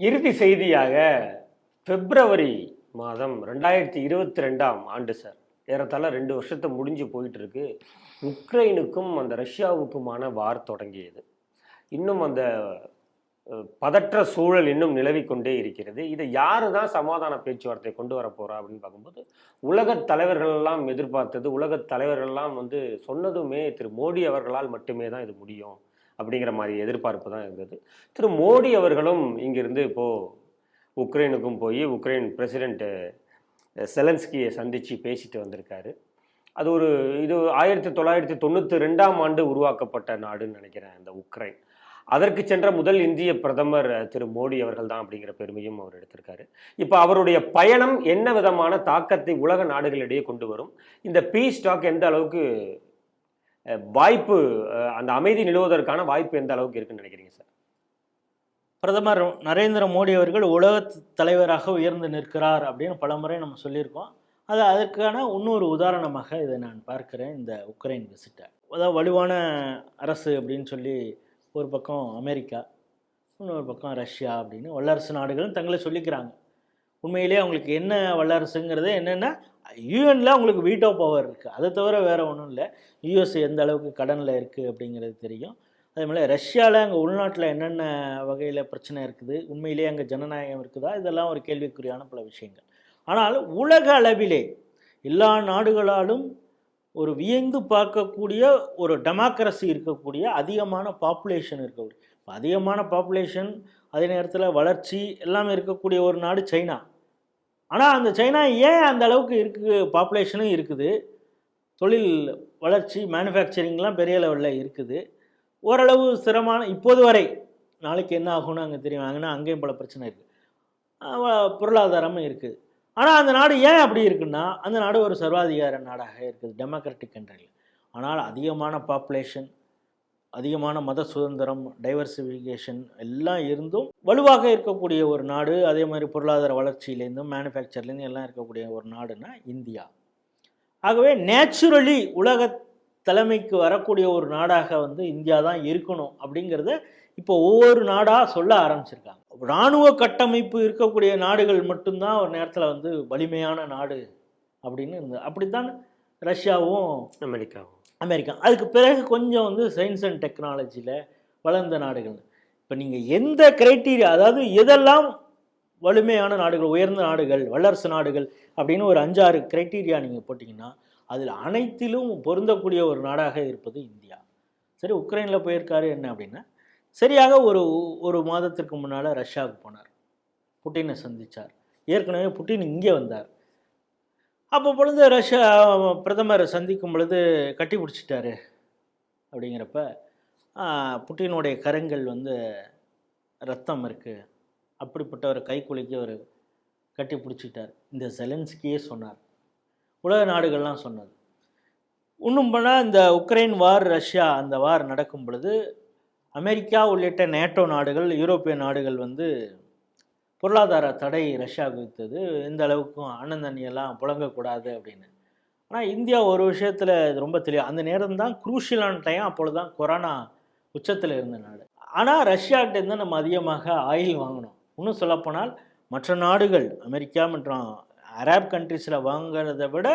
இறுதி செய்தியாக பிப்ரவரி மாதம் ரெண்டாயிரத்தி இருபத்தி ரெண்டாம் ஆண்டு சார் ஏறத்தாழ ரெண்டு வருஷத்தை முடிஞ்சு போயிட்டு இருக்கு உக்ரைனுக்கும் அந்த ரஷ்யாவுக்குமான வார் தொடங்கியது. இன்னும் அந்த பதற்ற சூழல் இன்னும் நிலவி கொண்டே இருக்கிறது. இதை யாரு தான் சமாதான பேச்சுவார்த்தை கொண்டு வர போறா அப்படின்னு பார்க்கும்போது உலகத் தலைவர்கள் எல்லாம் எதிர்பார்த்தது. உலகத் தலைவர்கள்லாம் வந்து சொன்னதுமே திரு மோடி அவர்களால் மட்டுமே தான் இது முடியும். அப்படிங்கிற மாதிரி எதிர்பார்ப்பு தான் இருந்தது. திரு மோடி அவர்களும் இங்கிருந்து இப்போது உக்ரைனுக்கும் போய் உக்ரைன் பிரசிடெண்ட்டு செலன்ஸ்கியை சந்தித்து பேசிட்டு வந்திருக்காரு. அது ஒரு இது ஆயிரத்தி தொள்ளாயிரத்தி தொண்ணூற்றி ரெண்டாம் ஆண்டு உருவாக்கப்பட்ட நாடுன்னு நினைக்கிறேன் இந்த உக்ரைன். அதற்கு சென்ற முதல் இந்திய பிரதமர் திரு மோடி அவர்கள் தான் அப்படிங்கிற பெருமையும் அவர் எடுத்திருக்காரு. இப்போ அவருடைய பயணம் என்ன விதமான தாக்கத்தை உலக நாடுகளிடையே கொண்டு வரும்? இந்த பீஸ் டாக் எந்த அளவுக்கு வாய்ப்பு அந்த அமைதி நிலவுவதற்கான வாய்ப்பு எந்த அளவுக்கு இருக்குன்னு நினைக்கிறீங்க சார்? பிரதமர் நரேந்திர மோடி அவர்கள் உலக தலைவராக உயர்ந்து நிற்கிறார் அப்படின்னு பலமுறை நம்ம சொல்லியிருக்கோம். அது அதற்கான இன்னொரு உதாரணமாக இதை நான் பார்க்குறேன் இந்த உக்ரைன் விசிட்டை. அதாவது வலுவான அரசு அப்படின்னு சொல்லி ஒரு பக்கம் அமெரிக்கா இன்னொரு பக்கம் ரஷ்யா அப்படின்னு வல்லரசு நாடுகளும் தங்களை சொல்லிக்கிறாங்க. உண்மையிலேயே அவங்களுக்கு என்ன வல்லரசுங்கிறது என்னென்னா யூஎனில் உங்களுக்கு வீட்டோ பவர் இருக்குது அதை தவிர வேறு ஒன்றும் இல்லை. யூஎஸ் எந்த அளவுக்கு கடனில் இருக்குது அப்படிங்கிறது தெரியும். அதே மாதிரி ரஷ்யாவில் அங்கே உள்நாட்டில் என்னென்ன வகையில் பிரச்சனை இருக்குது? உண்மையிலேயே அங்கே ஜனநாயகம் இருக்குதா? இதெல்லாம் ஒரு கேள்விக்குறியான பல விஷயங்கள். ஆனால் உலக அளவிலே எல்லா நாடுகளாலும் ஒரு வியந்து பார்க்கக்கூடிய ஒரு டெமோக்ரஸி இருக்கக்கூடிய அதிகமான பாப்புலேஷன் இருக்கக்கூடிய அதிகமான பாப்புலேஷன் அதே நேரத்தில் வளர்ச்சி எல்லாமே இருக்கக்கூடிய ஒரு நாடு சைனா. ஆனால் அந்த சைனா ஏன் அந்த அளவுக்கு இருக்கு பாப்புலேஷனும் இருக்குது? தொழில் வளர்ச்சி மேனுஃபேக்சரிங்லாம் பெரிய லெவலில் இருக்குது. ஓரளவு சிரமமான இப்போது வரை நாளைக்கு என்ன ஆகும்னு அங்கே தெரியும். அங்கேயும் பல பிரச்சனை இருக்குது பொருளாதாரமும் இருக்குது ஆனால் அந்த நாடு ஏன் அப்படி இருக்குன்னா அந்த நாடு ஒரு சர்வாதிகார நாடாக இருக்குது டெமோக்ராட்டிக் கண்ட்ரியில் ஆனால் அதிகமான பாப்புலேஷன் அதிகமான மத சுதந்திரம் டைவர்சிஃபிகேஷன் எல்லாம் இருந்தும் வலுவாக இருக்கக்கூடிய ஒரு நாடு அதே மாதிரி பொருளாதார வளர்ச்சியிலேருந்தும் மேனுஃபேக்சர்லேருந்து எல்லாம் இருக்கக்கூடிய ஒரு நாடுனா இந்தியா. ஆகவே நேச்சுரலி உலக தலைமைக்கு வரக்கூடிய ஒரு நாடாக வந்து இந்தியா தான் இருக்கணும் அப்படிங்கிறத இப்போ ஒவ்வொரு நாடாக சொல்ல ஆரம்பிச்சிருக்காங்க. இராணுவ கட்டமைப்பு இருக்கக்கூடிய நாடுகள் மட்டும்தான் ஒரு நேரத்தில் வந்து வலிமையான நாடு அப்படின்னு இருந்தது. அப்படித்தான் ரஷ்யாவும் அமெரிக்காவும். அமெரிக்கா. அதுக்கு பிறகு கொஞ்சம் வந்து சயின்ஸ் அண்ட் டெக்னாலஜியில் வளர்ந்த நாடுகள். இப்போ நீங்கள் எந்த கிரைட்டீரியா அதாவது எதெல்லாம் வலிமையான நாடுகள் உயர்ந்த நாடுகள் வல்லரசு நாடுகள் அப்படின்னு ஒரு அஞ்சாறு கிரைட்டீரியா நீங்கள் போட்டிங்கன்னா அதில் அனைத்திலும் பொருந்தக்கூடிய ஒரு நாடாக இருப்பது இந்தியா. சரி உக்ரைனில் போயிருக்காரு என்ன அப்படின்னா சரியாக ஒரு ஒரு மாதத்திற்கு முன்னால் ரஷ்யாவுக்கு போனார். புட்டினை சந்தித்தார் ஏற்கனவே புட்டின் இங்கே வந்தார். அப்போ பொழுது ரஷ்யா பிரதமர் சந்திக்கும் பொழுது கட்டி பிடிச்சிட்டாரு அப்படிங்கிறப்ப புட்டினுடைய கரங்கள் வந்து ரத்தம் இருக்குது அப்படிப்பட்ட ஒரு கைக்குலுக்கி அவர் கட்டி பிடிச்சிட்டார். இந்த செலன்ஸ்கியே சொன்னார். உலக நாடுகள்லாம் சொன்னது. இன்னும் போனால் இந்த உக்ரைன் வார் ரஷ்யா அந்த வார் நடக்கும் பொழுது அமெரிக்கா உள்ளிட்ட நேட்டோ நாடுகள் யூரோப்பிய நாடுகள் வந்து பொருளாதார தடை ரஷ்யாவுக்கு வித்தது எந்த அளவுக்கும் அண்ணன் தண்ணியெல்லாம் புழங்கக்கூடாது அப்படின்னு. ஆனால் இந்தியா ஒரு விஷயத்தில் இது ரொம்ப தெளிவாக அந்த நேரம் தான் குரூஷியலான டைம் அப்பொழுது தான் கொரோனா உச்சத்தில் இருந்த நாடு ஆனால் ரஷ்யாகிட்டேருந்து நம்ம அதிகமாக ஆயில் வாங்கணும். இன்னும் சொல்லப்போனால் மற்ற நாடுகள் அமெரிக்கா மற்றும் அரேப் கண்ட்ரீஸில் வாங்குறதை விட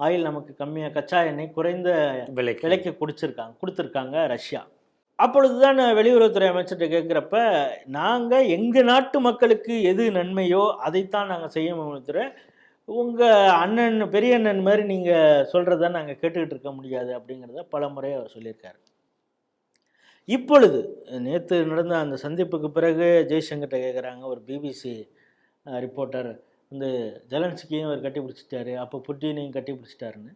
ஆயில் நமக்கு கம்மியாக கச்சா எண்ணெய் குறைந்த விலைக்கு. விலைக்கு குடிச்சிருக்காங்க கொடுத்துருக்காங்க ரஷ்யா. அப்பொழுது தான் வெளியுறவுத்துறை அமைச்சர்கிட்ட கேட்குறப்ப நாங்கள் எங்கள் நாட்டு மக்களுக்கு எது நன்மையோ அதைத்தான் நாங்கள் செய்ய தவிர உங்கள் அண்ணன் பெரிய அண்ணன் மாதிரி நீங்கள் சொல்கிறத நாங்கள் கேட்டுக்கிட்டு இருக்க முடியாது அப்படிங்கிறத பல முறை அவர் சொல்லியிருக்காரு. இப்பொழுது நேற்று நடந்த அந்த சந்திப்புக்கு பிறகு ஜெய்சங்கர்கிட்ட கேட்குறாங்க ஒரு பிபிசி ரிப்போர்ட்டர் வந்து ஜெலன்ஸ்கியும் அவர் கட்டி பிடிச்சிட்டாரு அப்போ புட்டினையும் கட்டி பிடிச்சிட்டாருன்னு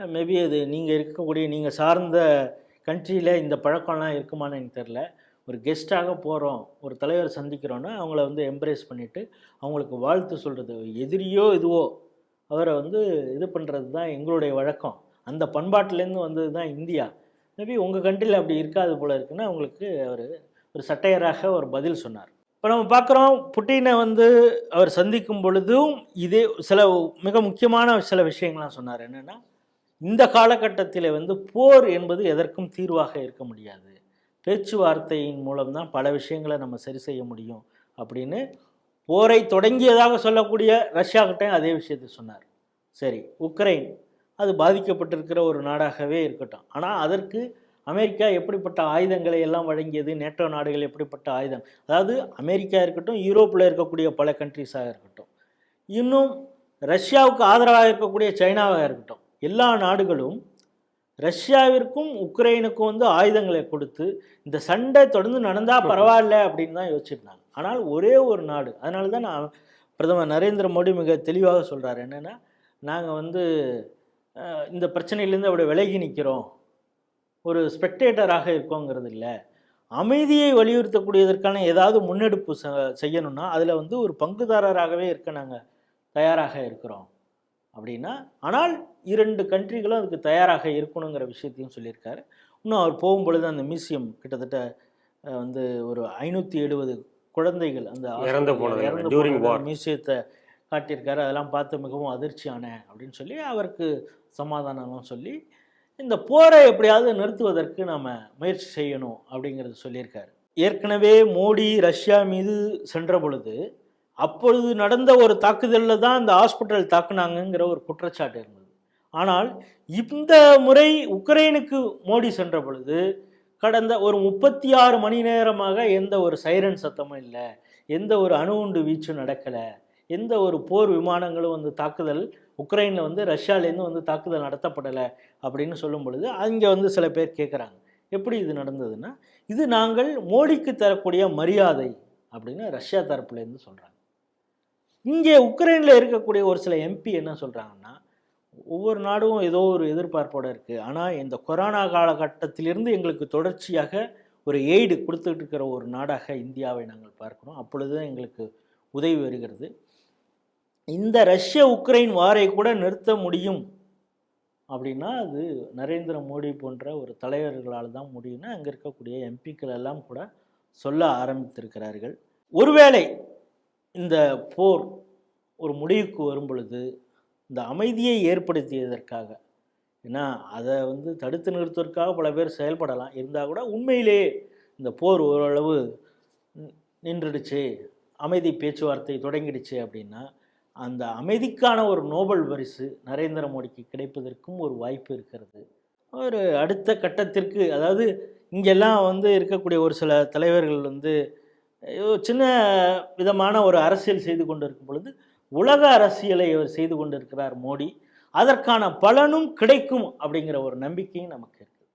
மேபி அது நீங்கள் இருக்கக்கூடிய நீங்கள் சார்ந்த கண்ட்ரியில் இந்த பழக்கம்லாம் இருக்குமான்னு எனக்கு தெரில ஒரு கெஸ்ட்டாக போகிறோம் ஒரு தலைவர் சந்திக்கிறோன்னா அவங்கள வந்து எம்ப்ரேஸ் பண்ணிவிட்டு அவங்களுக்கு வாழ்த்து சொல்கிறது எதிரியோ இதுவோ அவரை வந்து இது பண்ணுறது தான் எங்களுடைய வழக்கம். அந்த பண்பாட்டிலேருந்து வந்தது தான் இந்தியா. மேபி உங்கள் கண்ட்ரியில் அப்படி இருக்காது போல இருக்குன்னு அவங்களுக்கு அவர் ஒரு சட்டையராக ஒரு பதில் சொன்னார். இப்போ நம்ம பார்க்குறோம் புட்டினை வந்து அவர் சந்திக்கும் பொழுதும் இதே சில மிக முக்கியமான சில விஷயங்கள்லாம் சொன்னார். என்னென்னா இந்த காலகட்டத்தில் வந்து போர் என்பது எதற்கும் தீர்வாக இருக்க முடியாது. பேச்சுவார்த்தையின் மூலம்தான் பல விஷயங்களை நம்ம சரி செய்ய முடியும் அப்படின்னு போரை தொடங்கியதாக சொல்லக்கூடிய ரஷ்யாக்கிட்டையும் அதே விஷயத்தை சொன்னார். சரி உக்ரைன் அது பாதிக்கப்பட்டிருக்கிற ஒரு நாடாகவே இருக்கட்டும். ஆனால் அதற்கு அமெரிக்கா எப்படிப்பட்ட ஆயுதங்களை எல்லாம் வழங்கியது நேட்டோ நாடுகள் எப்படிப்பட்ட ஆயுதம்? அதாவது அமெரிக்கா இருக்கட்டும் யூரோப்பில் இருக்கக்கூடிய பல கண்ட்ரிஸாக இருக்கட்டும். இன்னும் ரஷ்யாவுக்கு ஆதரவாக இருக்கக்கூடிய சைனாவாக இருக்கட்டும். எல்லா நாடுகளும் ரஷ்யாவிற்கும் உக்ரைனுக்கும் வந்து ஆயுதங்களை கொடுத்து இந்த சண்டை தொடர்ந்து நடந்தால் பரவாயில்ல அப்படின்னு தான் யோசிச்சிருந்தாங்க. ஆனால் ஒரே ஒரு நாடு அதனால தான் நான் பிரதமர் நரேந்திர மோடி மிக தெளிவாக சொல்கிறார் என்னென்னா நாங்கள் வந்து இந்த பிரச்சனையிலேருந்து அப்படி விலகி நிற்கிறோம் ஒரு ஸ்பெக்டேட்டராக இருக்கோங்கிறது இல்லை. அமைதியை வலியுறுத்தக்கூடியதற்கான ஏதாவது முன்னெடுப்பு செ- செய்யணும்னா அதில் வந்து ஒரு பங்குதாரராகவே இருக்க நாங்கள் தயாராக இருக்கிறோம். அப்படின்னா ஆனால் இரண்டு கண்ட்ரிகளும் அதுக்கு தயாராக இருக்கணுங்கிற விஷயத்தையும் சொல்லியிருக்காரு. இன்னும் அவர் போகும்பொழுது அந்த மியூசியம் கிட்டத்தட்ட வந்து ஒரு ஐநூற்றி எழுபது குழந்தைகள் அந்த இறந்து war. மியூசியத்தை காட்டியிருக்காரு. அதெல்லாம் பார்த்து மிகவும் அதிர்ச்சியான அப்படின்னு சொல்லி அவருக்கு சமாதானம்லாம் சொல்லி இந்த போரை எப்படியாவது நிறுத்துவதற்கு நாம் முயற்சி செய்யணும் அப்படிங்கிறது சொல்லியிருக்காரு. ஏற்கனவே மோடி ரஷ்யா மீது சென்ற பொழுது அப்பொழுது நடந்த ஒரு தாக்குதலில் தான் அந்த ஹாஸ்பிட்டல் தாக்குனாங்கங்கிற ஒரு குற்றச்சாட்டு இருந்தது. ஆனால் இந்த முறை உக்ரைனுக்கு மோடி சென்ற பொழுது கடந்த ஒரு முப்பத்தி ஆறு மணி நேரமாக எந்த ஒரு சைரன் சத்தமும் இல்லை எந்த ஒரு அணுகுண்டு வீச்சும் நடக்கலை எந்த ஒரு போர் விமானங்களும் வந்து தாக்குதல் உக்ரைனில் வந்து ரஷ்யாலேருந்து வந்து தாக்குதல் நடத்தப்படலை அப்படின்னு சொல்லும் பொழுது அங்கே வந்து சில பேர் கேட்குறாங்க எப்படி இது நடந்ததுன்னா இது நாங்கள் மோடிக்கு தரக்கூடிய மரியாதை அப்படின்னு ரஷ்யா தரப்புலேருந்து சொல்கிறாங்க இங்கே உக்ரைனில் இருக்கக்கூடிய ஒரு சில எம்பி என்ன சொல்கிறாங்கன்னா ஒவ்வொரு நாடும் ஏதோ ஒரு எதிர்பார்ப்போடு இருக்குது ஆனால் இந்த கொரோனா காலகட்டத்திலிருந்து எங்களுக்கு தொடர்ச்சியாக ஒரு எய்டு கொடுத்துட்டு இருக்கிற ஒரு நாடாக இந்தியாவை நாங்கள் பார்க்கிறோம். அப்பொழுது தான் எங்களுக்கு உதவி வருகிறது. இந்த ரஷ்ய உக்ரைன் வாரை கூட நிறுத்த முடியும் அப்படின்னா அது நரேந்திர மோடி போன்ற ஒரு தலைவர்களால் தான் முடியும்னு அங்கே இருக்கக்கூடிய எம்பிக்கள் எல்லாம் கூட சொல்ல ஆரம்பித்திருக்கிறார்கள். ஒருவேளை இந்த போர் ஒரு முடிவுக்கு வரும் பொழுது இந்த அமைதியை ஏற்படுத்தியதற்காக. ஏன்னா அதை வந்து தடுத்து நிறுத்துவதற்காக பல பேர் செயல்படலாம். இருந்தால் கூட உண்மையிலேயே இந்த போர் ஓரளவு நின்றுடுச்சு அமைதி பேச்சுவார்த்தை தொடங்கிடுச்சு அப்படின்னா அந்த அமைதிக்கான ஒரு நோபல் பரிசு நரேந்திர மோடிக்கு கிடைப்பதற்கும் ஒரு வாய்ப்பு இருக்கிறது. ஒரு அடுத்த கட்டத்திற்கு அதாவது இங்கெல்லாம் வந்து இருக்கக்கூடிய ஒரு சில தலைவர்கள் வந்து சின்ன விதமான ஒரு அரசியல் செய்து கொண்டு இருக்கும் பொழுது உலக அரசியலை அவர் செய்து கொண்டிருக்கிறார் மோடி. அதற்கான பலனும் கிடைக்கும் அப்படிங்கிற ஒரு நம்பிக்கையும் நமக்கு இருக்குது.